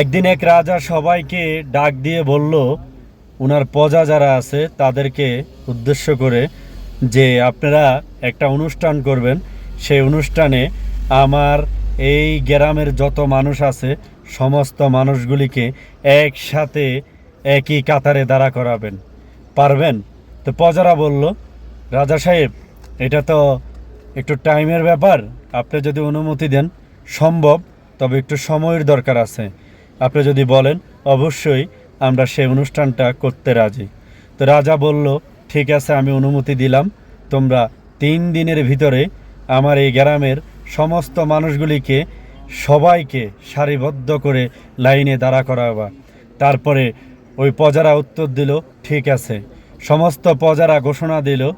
একদিন এক রাজা সবাইকে ডাক দিয়ে বলল ওনার প্রজা যারা আছে, তাদেরকে উদ্দেশ্য করে যে আপনারা একটা অনুষ্ঠান করবেন। সেই অনুষ্ঠানে আমার এই গ্রামের যত মানুষ আছে, সমস্ত মানুষগুলিকে একসাথে একই কাতারে দাঁড়া করাবেন। পারবেন? তো প্রজারা বলল, রাজা সাহেব, এটা তো একটু টাইমের ব্যাপার। আপনি যদি অনুমতি দেন, সম্ভব, তবে একটু সময়ের দরকার আছে। আপনি যদি বলেন, অবশ্যই আমরা সেই অনুষ্ঠানটা করতে রাজি। তো রাজা বলল, ঠিক আছে, আমি অনুমতি দিলাম। তোমরা তিন দিনের ভিতরে আমার এই গ্রামের সমস্ত মানুষগুলিকে সবাইকে সারিবদ্ধ করে লাইনে দাঁড়া করাবা। তারপরে ওই প্রজারা উত্তর দিল, ঠিক আছে। সমস্ত প্রজারা ঘোষণা দিল,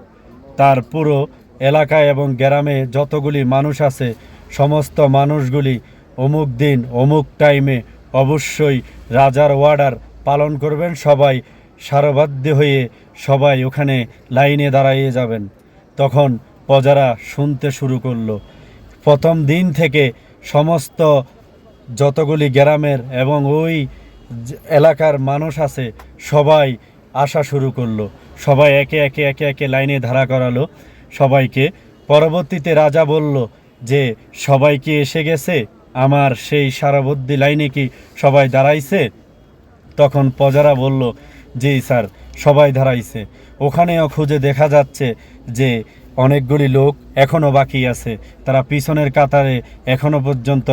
তার পুরো এলাকায় এবং গ্রামে যতগুলি মানুষ আছে, সমস্ত মানুষগুলি অমুক দিন অমুক টাইমে অবশ্যই রাজার ওয়ার্ডার পালন করবেন। সবাই সারবাধ্য হয়ে সবাই ওখানে লাইনে দাঁড়াইয়ে যাবেন। তখন প্রজারা শুনতে শুরু করল। প্রথম দিন থেকে সমস্ত যতগুলি গ্রামের এবং ওই এলাকার মানুষ আছে, সবাই আসা শুরু করল। সবাই একে একে একে একে লাইনে ধারা করালো। সবাইকে পরবর্তীতে রাজা বলল যে, সবাই কি এসে গেছে? আমার সেই সারাবদ্দি লাইনে কি সবাই দাঁড়াইছে? তখন প্রজারা বলল, জি স্যার, সবাই দাঁড়াইছে। ওখানেও খুঁজে দেখা যাচ্ছে যে অনেকগুলি লোক এখনও বাকি আছে। তারা পিছনের কাতারে এখনও পর্যন্ত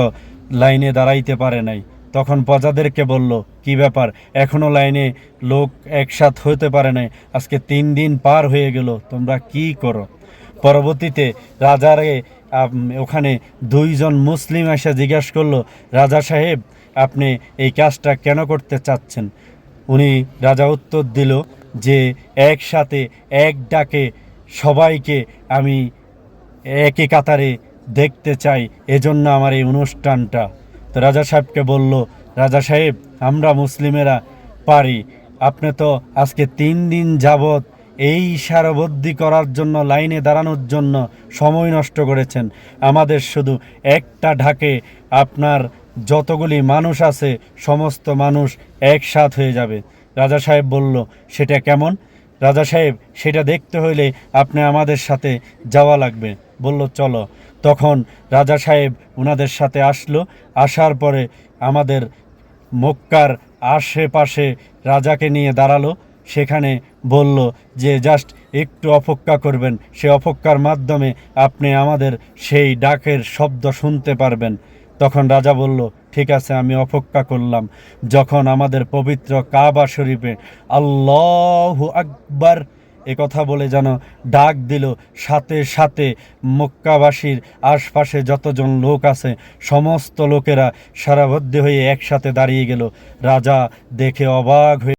লাইনে দাঁড়াইতে পারে নাই। তখন প্রজাদেরকে বলল, কি ব্যাপার? এখনও লাইনে লোক একসাথ হতে পারে নাই। আজকে তিন দিন পার হয়ে গেল, তোমরা কি করো? পরবর্তীতে রাজারে ওখানে দুইজন মুসলিম এসে জিজ্ঞাসা করল, রাজা সাহেব, আপনি এই কাজটা কেন করতে চাচ্ছেন? উনি রাজা উত্তর দিল যে, একসাথে এক ডাকে সবাইকে আমি একই কাতারে দেখতে চাই, এজন্য আমার এই অনুষ্ঠানটা। তো রাজা সাহেবকে বলল, রাজা সাহেব, আমরা মুসলিমেরা পারি। আপনি তো আজকে তিন দিন যাবৎ এই সারবদ্ধি করার জন্য, লাইনে দাঁড়ানোর জন্য সময় নষ্ট করেছেন। আমাদের শুধু একটা ঢাকে আপনার যতগুলি মানুষ আছে, সমস্ত মানুষ একসাথ হয়ে যাবে। রাজা সাহেব বলল, সেটা কেমন? রাজা সাহেব, সেটা দেখতে হইলে আপনি আমাদের সাথে যাওয়া লাগবে। বলল, চলো। তখন রাজা সাহেব ওনাদের সাথে আসলো। আসার পরে আমাদের মক্কার আশেপাশে রাজাকে নিয়ে দাঁড়াল। সেখানে বলল যে, জাস্ট একটু অপেক্ষা করবেন। সে অপেক্ষার মাধ্যমে আপনি আমাদের সেই ডাকের শব্দ শুনতে পারবেন। তখন রাজা বলল, ঠিক আছে, আমি অপেক্ষা করলাম। যখন আমাদের পবিত্র কাবা শরীফে আল্লাহু আকবার এ কথা বলে যেন ডাক দিল, সাথে সাথে মক্কাবাসীর আশপাশে যতজন লোক আছে, সমস্ত লোকেরা সারাবদ্ধ হয়ে একসাথে দাঁড়িয়ে গেল। রাজা দেখে অবাক হয়ে